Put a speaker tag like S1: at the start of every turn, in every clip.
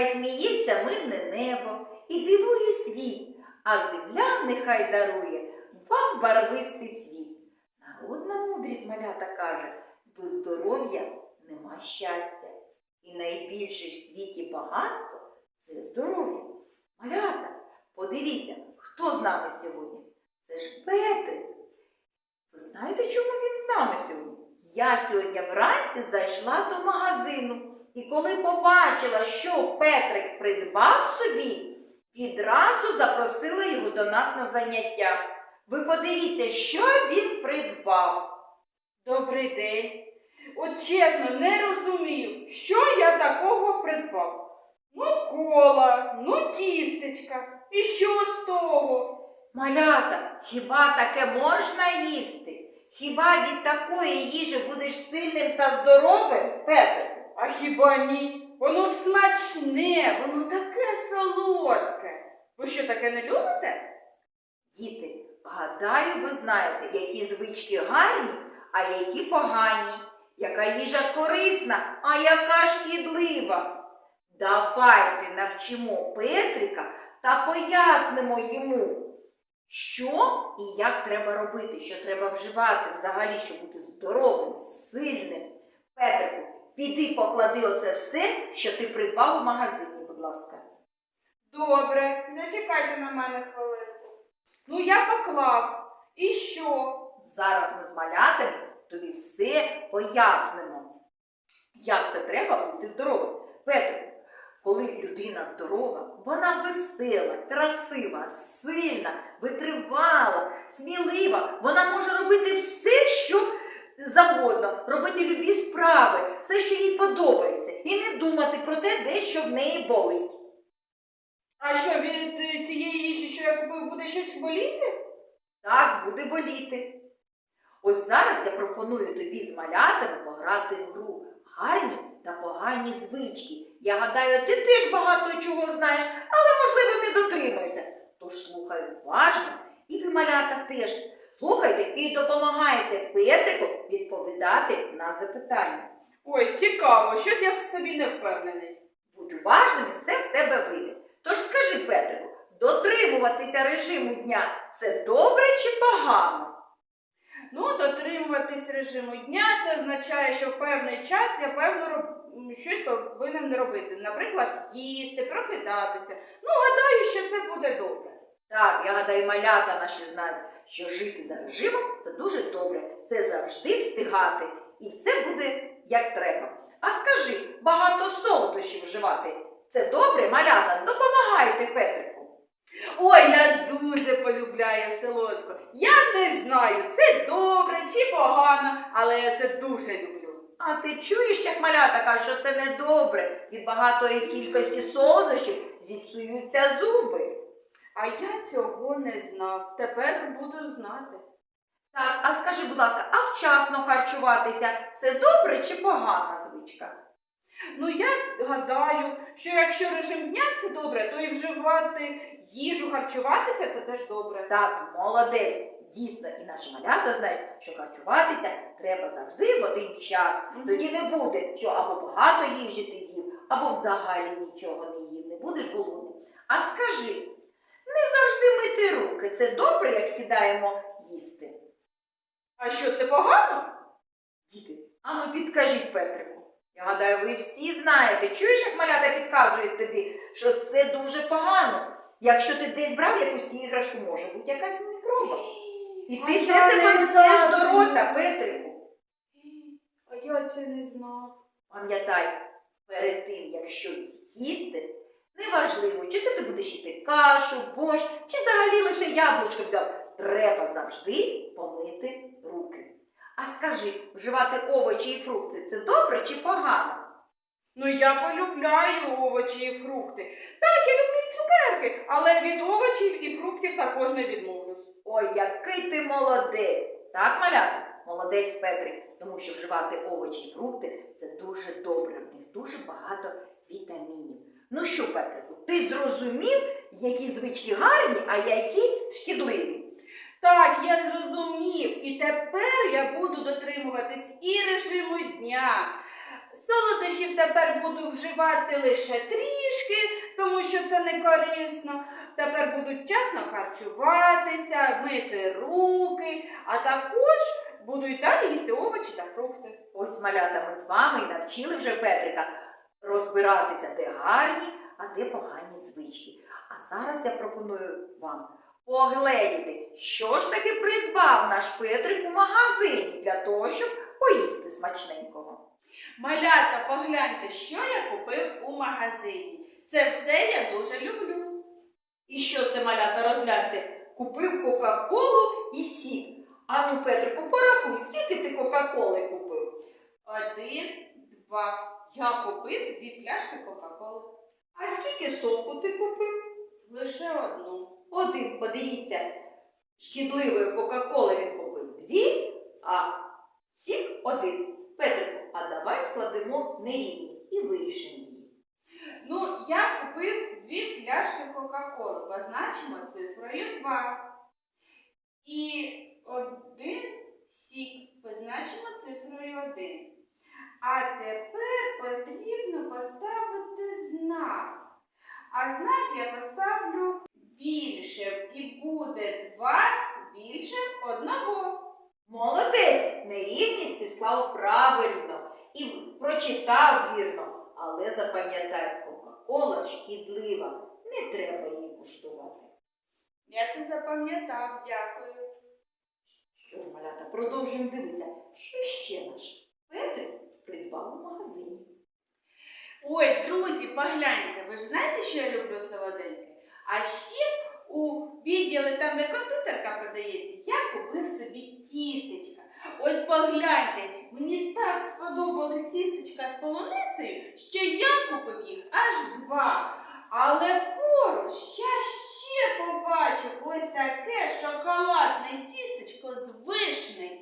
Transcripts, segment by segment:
S1: хай сміється мирне небо і дивує світ, а земля нехай дарує вам барвистий цвіт. Народна мудрість малята каже, без здоров'я нема щастя. І найбільше в світі багатство це здоров'я. Малята, подивіться, хто з нами сьогодні? Це ж Петрик. Ви знаєте, чому він з нами сьогодні? Я сьогодні вранці зайшла до магазину і коли побачила, що Петрик придбав собі, відразу запросила його до нас на заняття. Ви подивіться, що він придбав.
S2: Добрий день. От чесно, не розумію, що я такого придбав. Ну, кола, ну тістечка. І що з того?
S1: Малята, хіба таке можна їсти? Хіба від такої їжі будеш сильним та здоровим, Петрику?
S2: А хіба ні? Воно ж смачне, воно таке солодке. Ви що таке не любите?
S1: Діти, гадаю, ви знаєте, які звички гарні, а які погані, яка їжа корисна, а яка шкідлива. Давайте навчимо Петрика та пояснимо йому, що і як треба робити, що треба вживати взагалі, щоб бути здоровим, сильним. Петрику, піди поклади оце все, що ти придбав у магазині, будь ласка.
S2: Добре, зачекайте на мене хвилинку. Ну, я поклав. І що?
S1: Зараз ми з малятами тобі все пояснимо, як це треба бути здоровим. Петро, коли людина здорова, вона весела, красива, сильна, витривала, смілива. Вона може робити все, що завгодно, робити любі справи, все, що їй подобається, і не думати про те, де що в неї болить.
S2: А що від е, цієї їжі, що я купив, буде щось боліти?
S1: Так, буде боліти. Ось зараз я пропоную тобі з малятами пограти в гру гарні та погані звички. Я гадаю, ти теж багато чого знаєш, але, можливо, не дотримуєшся. Тож слухай уважно, і ви, малята, теж. Слухайте і допомагайте Петрику відповідати на запитання.
S2: Ой, цікаво, щось я в собі не впевнений.
S1: Будь уважним, все в тебе вийде. Тож скажи, Петрику, дотримуватися режиму дня це добре чи погано?
S2: Ну, дотримуватись режиму дня це означає, що в певний час я певно роб- щось повинен робити. Наприклад, їсти, прокидатися. Ну, гадаю, що це буде добре.
S1: Так, я гадаю, малята наші знають, що жити за режимом це дуже добре. Це завжди встигати, і все буде як треба. А скажи, багато солодощів вживати. Це добре, малята? Допомагайте Петрику.
S2: Ой, я дуже полюбляю солодко. Я не знаю, це добре чи погано, але я це дуже люблю.
S1: А ти чуєш, як малята кажуть, що це не добре. Від багатої кількості солодощів зіпсуються зуби.
S2: А я цього не знав. Тепер буду знати.
S1: Так, а скажи, будь ласка, а вчасно харчуватися це добре чи погана звичка?
S2: Ну, я гадаю, що якщо режим дня це добре, то і вживати їжу, харчуватися це теж добре.
S1: Так, молодець. Дійсно, і наші малята знають, що харчуватися треба завжди в один час. Тоді не буде, що або багато їжі ти з'їв, або взагалі нічого не їв, не будеш голодним. А скажи, не завжди мити руки. Це добре, як сідаємо їсти.
S2: А що це погано?
S1: Діти, а ну підкажіть Петрику. Я гадаю, ви всі знаєте, чуєш, як малята підказують тобі, що це дуже погано. Якщо ти десь брав якусь іграшку, може бути якась мікроба. І ти все це
S2: не
S1: понесеш до рота, Петрику.
S2: А я це не знав.
S1: Пам'ятай, перед тим, як щось з'їсти, неважливо, чи ти, будеш їсти кашу, борщ, чи взагалі лише яблучко взяв. Треба завжди помити руки. А скажи, вживати овочі і фрукти це добре чи погано?
S2: Ну, я полюбляю овочі і фрукти. Так, я люблю і цукерки, але від овочів і фруктів також не відмовлюсь.
S1: Ой, який ти молодець! Так, малята? Молодець Петрик, тому що вживати овочі і фрукти це дуже добре, в них дуже багато вітамінів. Ну що, Петрику, ти зрозумів, які звички гарні, а які шкідливі?
S2: Так, я зрозумів. І тепер я буду дотримуватись і режиму дня, Солодощів тепер буду вживати лише трішки, тому що це не корисно. Тепер буду вчасно харчуватися, мити руки, а також буду й далі їсти овочі та фрукти.
S1: Ось малята ми з вами і навчили вже Петрика розбиратися, де гарні, а де погані звички. А зараз я пропоную вам погледіти, що ж таки придбав наш Петрик у магазині для того, щоб поїсти смачненького.
S2: Малята, погляньте, що я купив у магазині. Це все я дуже люблю.
S1: І що це малята розгляньте? Купив Кока-Колу і сік. Ану, Петрику, порахуй, скільки ти Кока-Коли купив?
S2: Один, два. Я купив дві пляшки Кока-Коли.
S1: А скільки соку ти купив?
S2: Лише одну.
S1: Один, подивіться, шкідливої Кока-Коли він купив дві, а сік один. Петрику, а давай складемо нерівність і вирішимо її.
S2: Ну, я купив дві пляшки Кока-Коли. Позначимо цифрою 2. І один сік позначимо цифрою 1. Поставити знак. А знак я поставлю більше. І буде 2 більше одного.
S1: Молодець! Нерівність ти склав правильно і прочитав вірно. Але запам'ятай, Кока-Кола шкідлива. Не треба її куштувати.
S2: Я це запам'ятав, дякую.
S1: Що малята, продовжуємо дивитися, що ще наш Петрик придбав у магазині.
S2: Ой, друзі, погляньте, ви ж знаєте, що я люблю солоденьке? А ще у відділі, там, де кондитерка продається, я купив собі тістечка. Ось погляньте, мені так сподобались тістечка з полуницею, що я купив їх аж два. Але поруч я ще побачив ось таке шоколадне тістечко з вишнею.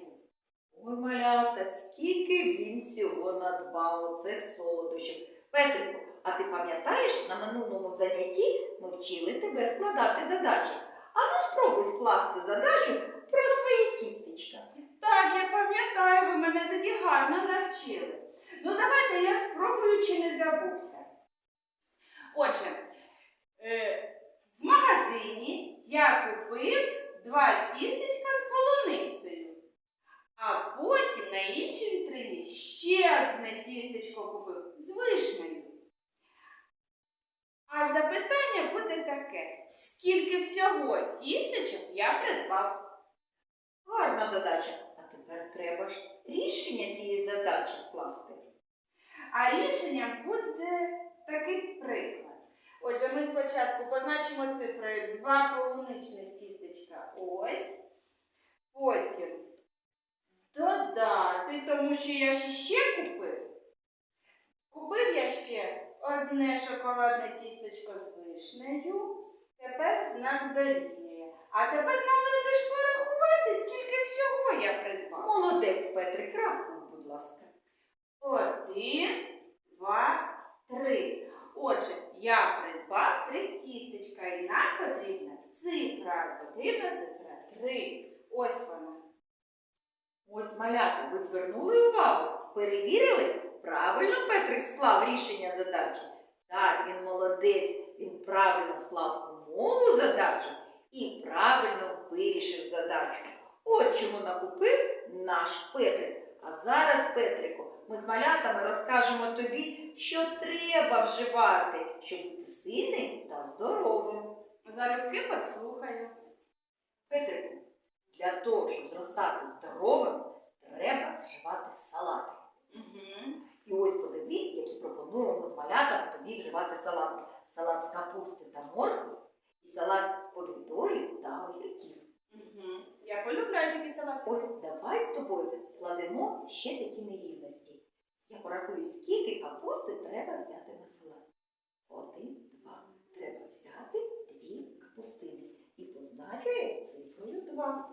S1: Ой, малята, скільки він всього надбав оцих солодощів. Петрику, а ти пам'ятаєш, на минулому занятті ми вчили тебе складати задачі. А ну спробуй скласти задачу про свої тістечка.
S2: Так, я пам'ятаю, ви мене тоді гарно навчили. Ну, давайте я спробую, чи не забувся. Отже, е, в магазині я купив два тістечка з полуницею, а потім на іншій вітрині ще одне тістечко купив з вишнею. А запитання буде таке: скільки всього тістечок я придбав?
S1: Гарна задача. А тепер треба ж рішення цієї задачі скласти.
S2: А рішенням буде такий приклад. Отже, ми спочатку позначимо цифрою два полуничних тістечка. Ось. Потім додати, тому що я ж ще купив. Купив я ще одне шоколадне тістечко з вишнею. Тепер знак дорівнює. А тепер нам ж порахувати, скільки всього я придбав.
S1: Молодець, Петрик, рахуй, будь ласка.
S2: Один, два, три. Отже, я придбав три тістечка, і нам потрібна цифра. Потрібна цифра три. Ось вона.
S1: Ось малята, ви звернули увагу, перевірили? Правильно склав рішення задачі. Так, він молодець, він правильно склав умову задачі і правильно вирішив задачу. От чому накупив наш Петрик. А зараз, Петрику, ми з малятами розкажемо тобі, що треба вживати, щоб бути сильним та здоровим.
S2: Залюбки послухаю.
S1: Петрику, для того, щоб зростати здоровим, треба вживати салати.
S2: Угу.
S1: І ось подивись, які пропонуємо з малятами тобі вживати салати. Салат з капусти та моркви і салат з помідорів та огірків.
S2: Угу. Я полюбляю такі салати.
S1: Ось давай з тобою складемо ще такі нерівності. Я порахую, скільки капусти треба взяти на салат. Один, два. Треба взяти дві капустини. І позначу я їх цифрою два.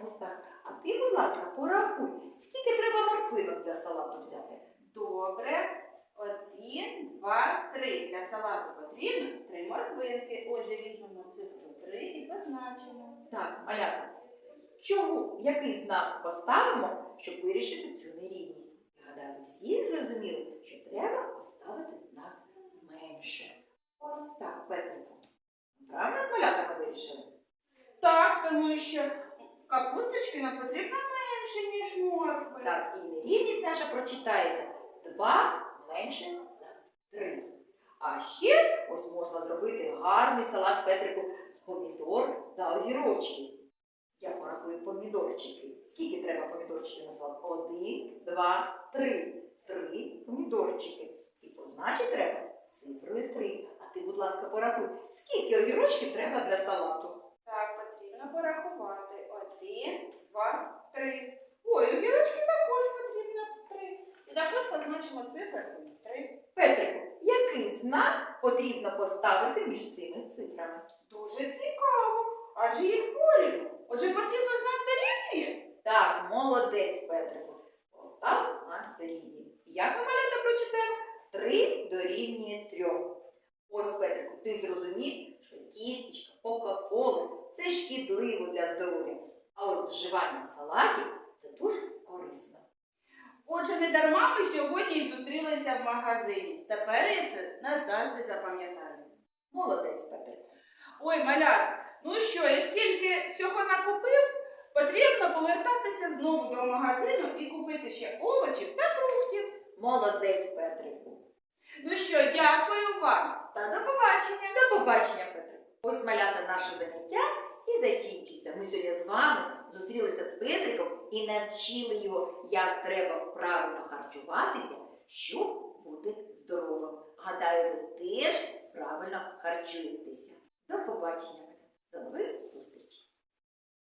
S1: Ось так. А ти, будь ласка, порахуй, скільки треба морквинок для салату взяти.
S2: Добре. Один, два, три. Для салату потрібно три морквинки. Отже, візьмемо цифру три і позначимо.
S1: Так, малята, чому, який знак поставимо, щоб вирішити цю нерівність? Гадаю, всі зрозуміли, що треба поставити знак менше. Ось так, Петрику. Правильно з малятами вирішили?
S2: Так, тому що капусточки нам потрібно менше, ніж моркви.
S1: Так, і нерівність наша прочитається 2 менше за 3. А ще ось можна зробити гарний салат Петрику з помідор та огірочків. Я порахую помідорчики. Скільки треба помідорчиків на салат? Один, два, три. Три помідорчики. І позначити треба цифрою 3. А ти, будь ласка, порахуй, скільки огірочків треба для салату?
S2: Так, потрібно порахувати. Один, два, три. Ой, огірочки також потрібно три. Також позначимо циферку три.
S1: Петрику, який знак потрібно поставити між цими цифрами?
S2: Дуже цікаво. Адже їх порівну. Отже, потрібно знак дорівнює.
S1: Так, молодець, Петрику. Постав знак дорівнює. Як ми малята прочитаємо? Три дорівнює трьом. Ось, Петрику, ти зрозумів, що тістечка, кока-коли це шкідливо для здоров'я. А ось вживання салатів це дуже.
S2: Отже, не дарма ми сьогодні зустрілися в магазині. Тепер я це назавжди запам'ятаю.
S1: Молодець, Петрику.
S2: Ой, маляр, ну що, я скільки всього накупив, потрібно повертатися знову до магазину і купити ще овочів та фруктів.
S1: Молодець, Петрику.
S2: Ну що, дякую вам та до побачення.
S1: До побачення, Петрику. Ось малята наше заняття і закінчується. Ми сьогодні з вами зустрілися з Петриком і навчили його, як треба правильно харчуватися, щоб бути здоровим. Гадаю, ви теж правильно харчуєтеся. До побачення.